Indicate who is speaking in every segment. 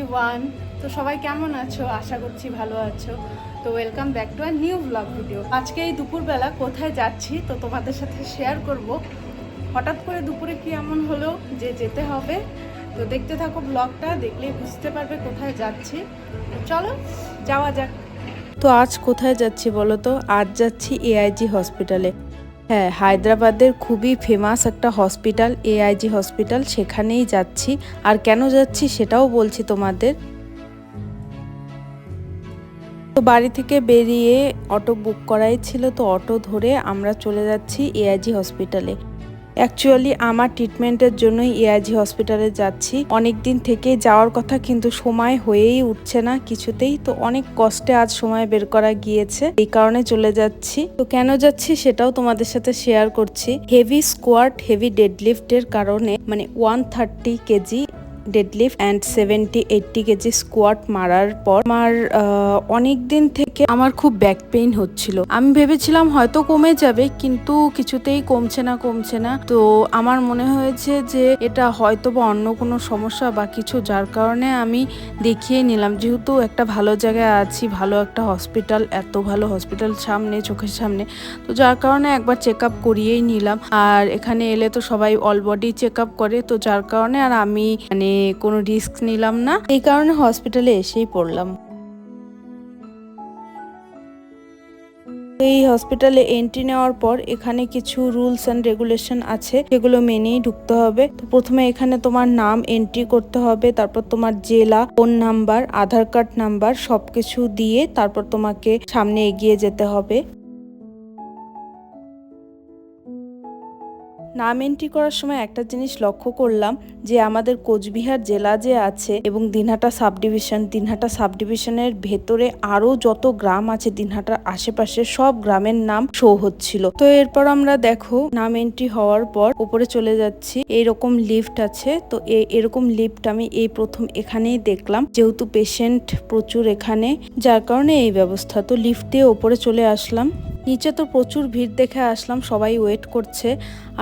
Speaker 1: Everyone তো সবাই কেমন আছো? আশা করছি ভালো আছো। তো welcome back to our new blog video আজকে এই দুপুরবেলা কোথায় যাচ্ছি তো তোমাদের সাথে শেয়ার করব। হঠাৎ করে দুপুরে কি এমন হলো যে যেতে হবে? তো দেখতে থাকো ব্লগটা দেখলেই বুঝতে পারবে কোথায় যাচ্ছি। চলো, যাওয়া যাক। তো আজ কোথায় যাচ্ছি বলো তো? আজ যাচ্ছি এআইজি হসপিটালে হ্যাঁ হায়দ্রাবাদের খুবই ফেমাস একটা হসপিটাল এআইজি হসপিটাল সেখানেই যাচ্ছি। আর কেন যাচ্ছি সেটাও বলছি তোমাদের। তো বাড়ি থেকে বেরিয়ে অটো বুক করাই ছিল, তো অটো ধরে আমরা চলে যাচ্ছি এআইজি হসপিটালে অ্যাকচুয়ালি আমার ট্রিটমেন্টের জন্যই এআইজি হসপিটালে যাচ্ছি। অনেক দিন থেকে যাওয়ার কথা, কিন্তু সময় হয়েই উঠছে না কিছুতেই। তো অনেক কষ্টে আজ সময় বের করা গিয়েছে, এই কারণে চলে যাচ্ছি। তো কেন যাচ্ছি সেটাও তোমাদের সাথে শেয়ার করছি। হেভি স্কোয়াট হেভি ডেডলিফটের কারণে মানে one thirty K G deadlift and seventy eighty K G squat মারার পর আমার অনেক দিন থেকে আমার খুব ব্যাক পেইন হচ্ছিল। আমি ভেবেছিলাম হয়তো কমে যাবে, কিন্তু কিছুতেই কমছে না কমছে না। তো আমার মনে হয়েছে যে এটা হয়তো বা অন্য কোনো সমস্যা বা কিছু যার কারণে আমি দেখিয়ে নিলাম। যেহেতু একটা ভালো জায়গায় আছি, ভালো একটা হসপিটাল এত ভালো হসপিটাল সামনে, চোখের সামনে। তো যার কারণে একবার চেক আপ করিয়েই নিলাম। আর এখানে এলে তো সবাই অল বডি চেক আপ করে। তো যার কারণে আর আমি মানে কোনো রিস্ক নিলাম না। এই কারণে হসপিটালে এসেই পড়লাম। এই হসপিটালে এন্ট্রি নেওয়ার পর এখানে কিছু রুলস অ্যান্ড রেগুলেশন আছে, সেগুলো মেনেই ঢুকতে হবে। তো প্রথমে এখানে তোমার নাম এন্ট্রি করতে হবে, তারপর তোমার জেলা phone number Aadhaar card number সবকিছু দিয়ে তারপর তোমাকে সামনে এগিয়ে যেতে হবে। নাম এন্ট্রি করার সময় একটা জিনিস লক্ষ্য করলাম যে আমাদের কোচবিহার জেলা যে আছে এবং দিনহাটা সাব ডিভিশন দিনহাটা সাব ডিভিশনের ভেতরে আরও যত গ্রাম আছে, দিনহাটার আশেপাশে সব গ্রামের নাম শো হচ্ছিল। তো এরপর আমরা দেখো নাম এন্ট্রি হওয়ার পর উপরে চলে যাচ্ছি এরকম লিফট আছে। তো এরকম লিফট আমি এই প্রথম এখানেই দেখলাম, যেহেতু পেশেন্ট প্রচুর এখানে, যার কারণে এই ব্যবস্থা। তো লিফট দিয়ে ওপরে চলে আসলাম। নিচে তো প্রচুর ভিড় দেখে আসলাম, সবাই ওয়েট করছে।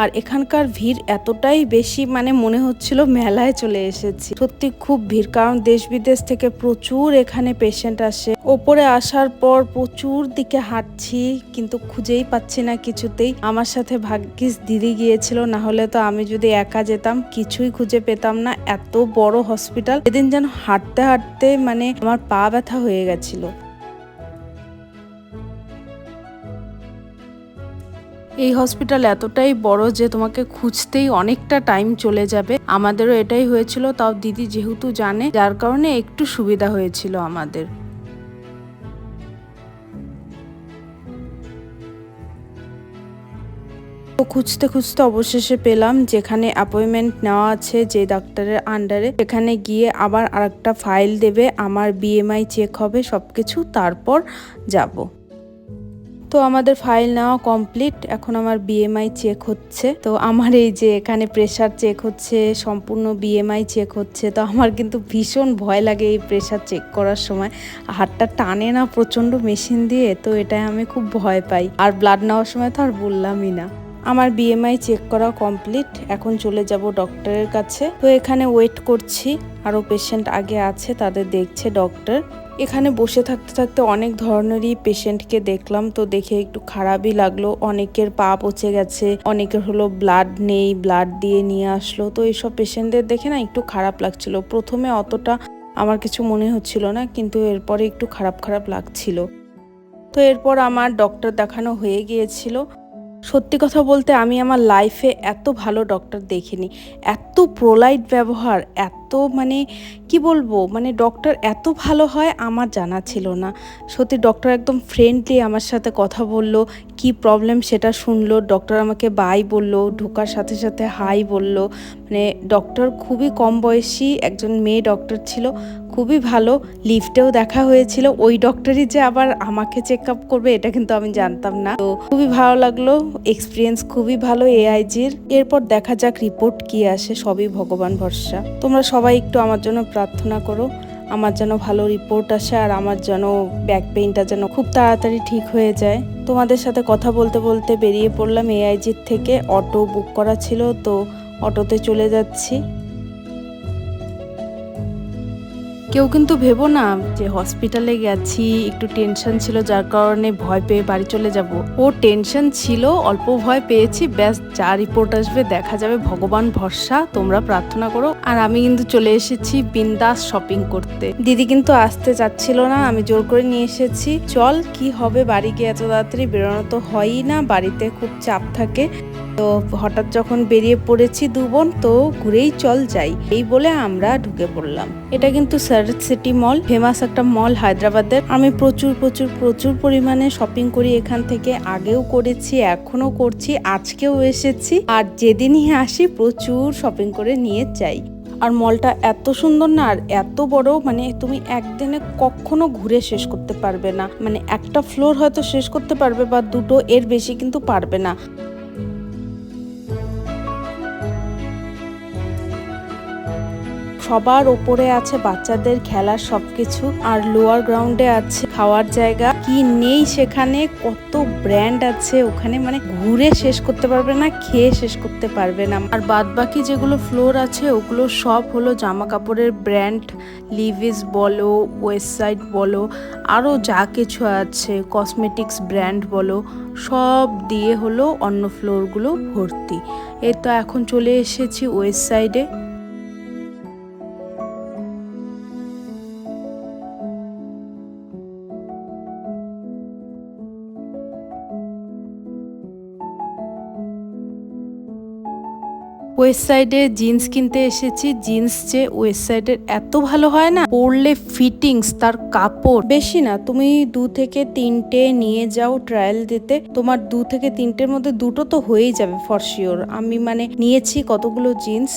Speaker 1: আর এখানকার ভিড় এতটাই বেশি মানে মনে হচ্ছিল মেলায় চলে এসেছি। সত্যি খুব ভিড়, কারণ দেশ বিদেশ থেকে প্রচুর এখানে পেশেন্ট আসে। ওপরে আসার পর প্রচুর দিকে হাঁটছি, কিন্তু খুঁজেই পাচ্ছি না কিছুতেই। আমার সাথে ভাগ্যিস দিদি গিয়েছিল, না হলে তো আমি যদি একা যেতাম, কিছুই খুঁজে পেতাম না। এত বড় হসপিটাল সেদিন যেন হাঁটতে হাঁটতে মানে আমার পা ব্যথা হয়ে গেছিল। এই হসপিটাল এতটাই বড় যে তোমাকে খুঁজতেই অনেকটা টাইম চলে যাবে। আমাদেরও এটাই হয়েছিল, তাও দিদি যেহেতু জানে, যার কারণে একটু সুবিধা হয়েছিল আমাদের। খুঁজতে খুঁজতে অবশেষে পেলাম, যেখানে অ্যাপয়েন্টমেন্ট নেওয়া আছে যে ডাক্তারের আন্ডারে সেখানে গিয়ে আবার আরেকটা ফাইল দেবে, আমার বিএমআই চেক হবে সব কিছু তারপর যাব। তো আমাদের ফাইল নেওয়া কমপ্লিট এখন আমার বিএমআই চেক হচ্ছে। তো আমার এই যে এখানে প্রেশার চেক হচ্ছে, সম্পূর্ণ বিএমআই চেক হচ্ছে, তো আমার কিন্তু ভীষণ ভয় লাগে এই প্রেশার চেক করার সময়। হাতটা টানে না প্রচণ্ড মেশিন দিয়ে, তো এটাই আমি খুব ভয় পাই। আর ব্লাড নেওয়ার সময় তো আর বললামই না। আমার বিএমআই চেক করা কমপ্লিট এখন চলে যাব ডক্টরের কাছে। তো এখানে ওয়েট করছি, আরও পেশেন্ট আগে আছে, তাদের দেখছে ডক্টর এখানে বসে থাকতে থাকতে অনেক ধরনেরই পেশেন্টকে দেখলাম, তো দেখে একটু খারাপই লাগল। অনেকের পা পচে গেছে, অনেকের হলো ব্লাড নেই ব্লাড দিয়ে নিয়ে আসলো। তো এইসব পেশেন্টদের দেখে না একটু খারাপ লাগছিল। প্রথমে অতটা আমার কিছু মনে হচ্ছিল না, কিন্তু এরপরে একটু খারাপ খারাপ লাগছিল। তো এরপর আমার ডক্টর দেখানো হয়ে গিয়েছিল। সত্যি কথা বলতে আমি আমার লাইফে এত ভালো ডক্টর দেখিনি এত প্রোলাইট ব্যবহার এত মানে কি বলব? মানে ডক্টর এত ভালো হয় আমার জানা ছিল না। সত্যি ডক্টর একদম ফ্রেন্ডলি আমার সাথে কথা বলল, কি প্রবলেম সেটা শুনলো ডক্টর আমাকে বাই বলল, ঢোকার সাথে সাথে হাই বলল। মানে ডক্টর খুবই কম বয়সী একজন মেয়ে ডক্টর ছিল, খুবই ভালো লিফটেও দেখা হয়েছিল। ওই ডক্টরই যে আবার আমাকে চেক আপ করবে, এটা কিন্তু আমি জানতাম না। তো খুবই ভালো লাগল এক্সপিরিয়েন্স খুবই ভালো এআইজির এরপর দেখা যাক রিপোর্ট কি আসে, সবই ভগবান ভরসা। তোমরা সবাই একটু আমার জন্য প্রার্থনা করো। আমার যেন ভালো রিপোর্ট আসে আর আমার যেন ব্যাক পেইনটা যেন খুব তাড়াতাড়ি ঠিক হয়ে যায়। তোমাদের সাথে কথা বলতে বলতে বেরিয়ে পড়লাম এআইজির থেকে। অটো বুক করা ছিল, তো অটোতে চলে যাচ্ছি। কেউ কিন্তু ভেবো না যে হসপিটালে গেছি, একটু টেনশন ছিল, যার কারণে ভয় পেয়ে বাড়ি চলে যাব। ও টেনশন ছিল, অল্প ভয় পেয়েছি, ব্যাস যা রিপোর্ট আসবে দেখা যাবে, ভগবান ভরসা, তোমরা প্রার্থনা করো। আর আমি কিন্তু চলে এসেছি বিন্দাস শপিং করতে। দিদি কিন্তু আসতে চাচ্ছিল না, আমি জোর করে নিয়ে এসেছি। চল, কি হবে, বাড়ি গিয়ে এত তাড়াতাড়ি বেরোনো তো হয়ই না, বাড়িতে খুব চাপ থাকে। তো হঠাৎ যখন বেরিয়ে পড়েছি দু বোন তো ঘুরেই চল যাই, এই বলে আমরা ঢুকে পড়লাম। এটা কিন্তু সারদ সিটি মল, ফেমাস একটা মল হায়দ্রাবাদের। আমি প্রচুর প্রচুর প্রচুর পরিমাণে শপিং করি এখান থেকে। আগেও করেছি এখনও করছি, আজকেও এসেছি। আর যেদিনই আসি, প্রচুর শপিং করে নিয়ে যাই। আর মলটা এত সুন্দর না, আর এত বড় মানে তুমি একদিনে কখনো ঘুরে শেষ করতে পারবে না। মানে একটা ফ্লোর হয়তো শেষ করতে পারবে বা দুটো, এর বেশি কিন্তু পারবে না। সবার ওপরে আছে বাচ্চাদের খেলার সবকিছু, আর লোয়ার গ্রাউন্ডে আছে খাওয়ার জায়গা। কি নেই সেখানে, কত ব্র্যান্ড আছে, ওখানে মানে ঘুরে শেষ করতে পারবে না, খেয়ে শেষ করতে পারবে না। আর বাদ বাকি যেগুলো ফ্লোর আছে, ওগুলো সব হলো জামা কাপড়ের ব্র্যান্ড লিভিস বলো ওয়েস্ট সাইড বলো আরও যা কিছু আছে কসমেটিক্স ব্র্যান্ড বলো, সব দিয়ে হলো অন্য ফ্লোরগুলো ভর্তি। এ তো এখন চলে এসেছি ওয়েস্ট সাইডে ওয়েস্ট সাইডে জিন্স কিনতে এসেছি। জিন্স যে ওয়েস্ট এত ভালো হয় না? পরলে ফিটিংস তার কাপড়। বেশি না, তুমি দু থেকে তিনটে নিয়ে যাও ট্রায়াল দিতে। তোমার দু থেকে তিনটের মধ্যে দুটো তো হয়েই যাবে ফর শিওর আমি মানে নিয়েছি কতগুলো জিন্স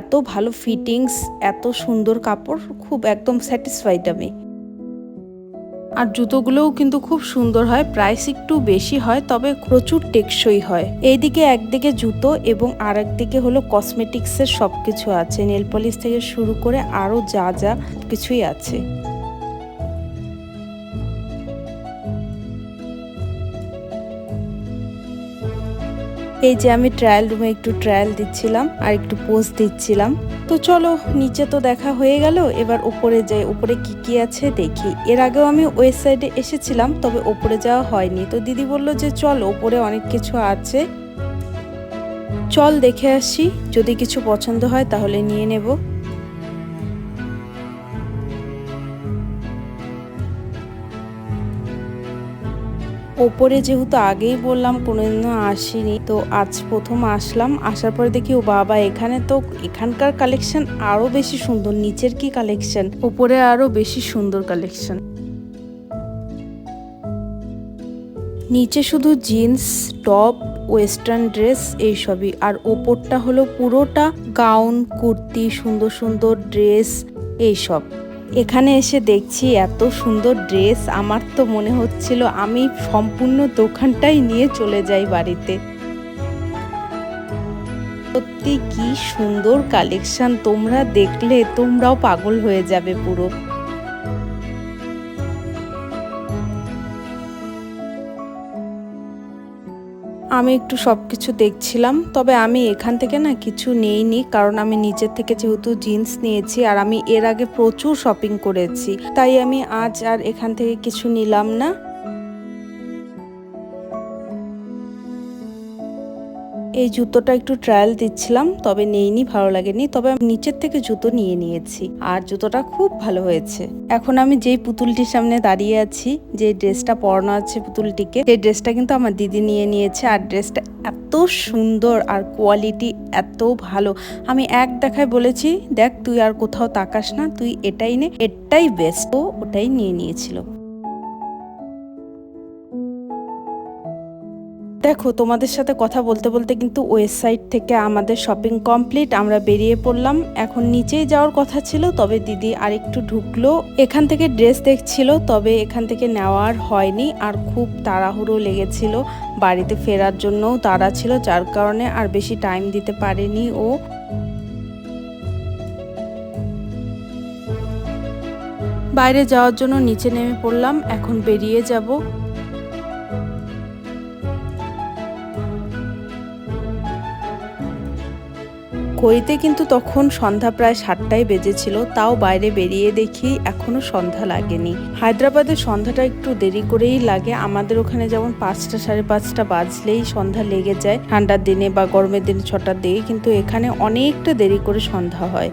Speaker 1: এত ভালো ফিটিংস এত সুন্দর কাপড়, খুব একদম স্যাটিসফাইড আমি। আর জুতোগুলোও কিন্তু খুব সুন্দর হয় প্রাইস একটু বেশি হয়, তবে প্রচুর টেকসই হয়। এইদিকে একদিকে জুতো এবং আর একদিকে হলো কসমেটিক্সের সব কিছু আছে। নেল পলিশ থেকে শুরু করে আরও যা যা কিছুই আছে। এই যে আমি ট্রায়াল রুমে একটু ট্রায়াল দিচ্ছিলাম আর একটু পোস্ট দিচ্ছিলাম। তো চলো, নিচে তো দেখা হয়ে গেল। এবার ওপরে যাই উপরে কি কি আছে দেখি। এর আগেও আমি ওয়েস্ট সাইডে এসেছিলাম, তবে ওপরে যাওয়া হয়নি। তো দিদি বলল যে, চল, ওপরে অনেক কিছু আছে। চল, দেখে আসি। যদি কিছু পছন্দ হয়, তাহলে নিয়ে নেব। ওপরে যেহেতু আগেই বললাম কোনোদিনও আসিনি, তো আজ প্রথম আসলাম। আসার পরে দেখি, ও বাবা, এখানে তো এখানকার কালেকশন আরও বেশি সুন্দর, নিচের কি কালেকশন উপরে আরও বেশি সুন্দর কালেকশন নিচে শুধু জিন্স টপ ওয়েস্টার্ন ড্রেস এইসবই, আর ওপরটা হলো পুরোটা গাউন কুর্তি, সুন্দর সুন্দর ড্রেস এইসব। এখানে এসে দেখছি এত সুন্দর ড্রেস। আমার তো মনে হচ্ছিল আমি সম্পূর্ণ দোকানটাই নিয়ে চলে যাই বাড়িতে। সত্যি কি সুন্দর কালেকশন। তোমরা দেখলে তোমরাও পাগল হয়ে যাবে পুরো। আমি একটু সব কিছু দেখছিলাম, তবে আমি এখান থেকে না কিছু নেইনি, কারণ আমি নিজের থেকে যেহেতু জিন্স নিয়েছি আর আমি এর আগে প্রচুর শপিং করেছি। তাই আমি আজ আর এখান থেকে কিছু নিলাম না। এই জুতোটা একটু ট্রায়াল দিচ্ছিলাম, তবে নেইনি, ভালো লাগেনি। তবে আমি নিচের থেকে জুতো নিয়ে নিয়েছি, আর জুতোটা খুব ভালো হয়েছে। এখন আমি যেই পুতুলটির সামনে দাঁড়িয়ে আছি, যে ড্রেসটা পরানো আছে পুতুলটিকে, সেই ড্রেসটা কিন্তু আমার দিদি নিয়ে নিয়েছে, আর ড্রেসটা এত সুন্দর আর কোয়ালিটি এত ভালো। আমি এক দেখায় বলেছি, দেখ, তুই আর কোথাও তাকাস না, তুই এটাই নে, এটাই বেস্ট ও ওটাই নিয়ে নিয়েছিল। দেখো, তোমাদের সাথে কথা বলতে বলতে কিন্তু ওয়েবসাইট থেকে আমাদের শপিং কমপ্লিট, আমরা বেরিয়ে পড়লাম। এখন নিচেই যাওয়ার কথা ছিল, তবে দিদি আরেকটু ঢুকলো। এখান থেকে ড্রেস দেখছিল, তবে এখান থেকে নেওয়ার হয়নি, আর খুব তাড়াহুড়ো লেগেছিল। বাড়িতে ফেরার জন্যও তাড়া ছিল, যার কারণে আর বেশি টাইম দিতে পারেনি ও। বাইরে যাওয়ার জন্য নিচে নেমে পড়লাম, এখন বেরিয়ে যাব। ঘড়িতে কিন্তু তখন সন্ধ্যা প্রায় সাতটায় বেজেছিল, তাও বাইরে বেরিয়ে দেখি এখনও সন্ধ্যা লাগেনি। হায়দ্রাবাদে সন্ধ্যাটা একটু দেরি করেই লাগে, আমাদের ওখানে যেমন পাঁচটা সাড়ে পাঁচটা বাজলেই সন্ধ্যা লেগে যায়। ঠান্ডার দিনে বা গরমের দিনে ছটার দিকে, কিন্তু এখানে অনেকটা দেরি করে সন্ধ্যা হয়।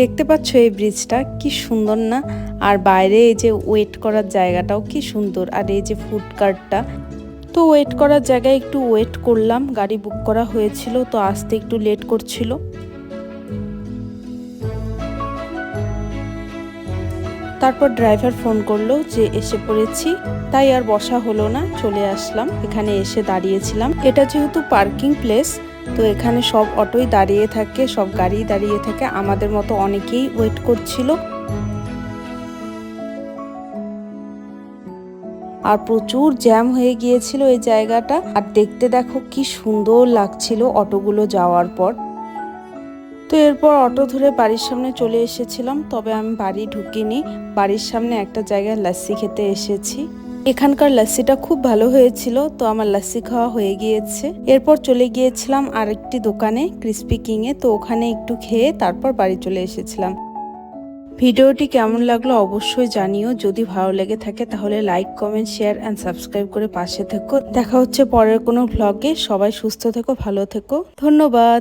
Speaker 1: দেখতে পাচ্ছ এই ব্রিজটা কি সুন্দর না? আর বাইরে এই যে ওয়েট করার জায়গাটাও কি সুন্দর। আর এই যে ফুড কার্টটা তো ওয়েট করার জায়গায় একটু ওয়েট করলাম। গাড়ি বুক করা হয়েছিল, তো আসতে একটু লেট করছিল। তারপর ড্রাইভার ফোন করল যে, এসে পড়েছি। তাই আর বসা হলো না, চলে আসলাম। এখানে এসে দাঁড়িয়েছিলাম। এটা যেহেতু পার্কিং প্লেস তো এখানে সব অটোই দাঁড়িয়ে থাকে, সব গাড়ি দাঁড়িয়ে থাকে। আমাদের মতো অনেকেই ওয়েট করছিল। আর প্রচুর জ্যাম হয়ে গিয়েছিল এই জায়গাটা। আর দেখতে দেখো কি সুন্দর লাগছিল অটোগুলো যাওয়ার পর। তো এরপর অটো ধরে বাড়ির সামনে চলে এসেছিলাম, তবে আমি বাড়ি ঢুকিনি। বাড়ির সামনে একটা জায়গায় লাস্সি খেতে এসেছি। এখানকার লাস্সিটা খুব ভালো হয়েছিল, তো আমার লাস্সি খাওয়া হয়ে গিয়েছে। এরপর চলে গিয়েছিলাম আরেকটি দোকানে ক্রিস্পি কিংয়ে তো ওখানে একটু খেয়ে তারপর বাড়ি চলে এসেছিলাম। ভিডিওটি কেমন লাগল অবশ্যই জানিও, যদি ভালো লেগে থাকে তাহলে like, comment, share and subscribe করে পাশে থেকো। দেখা হচ্ছে পরের কোনো ভ্লগে সবাই সুস্থ থেকো, ভালো থেকো, ধন্যবাদ।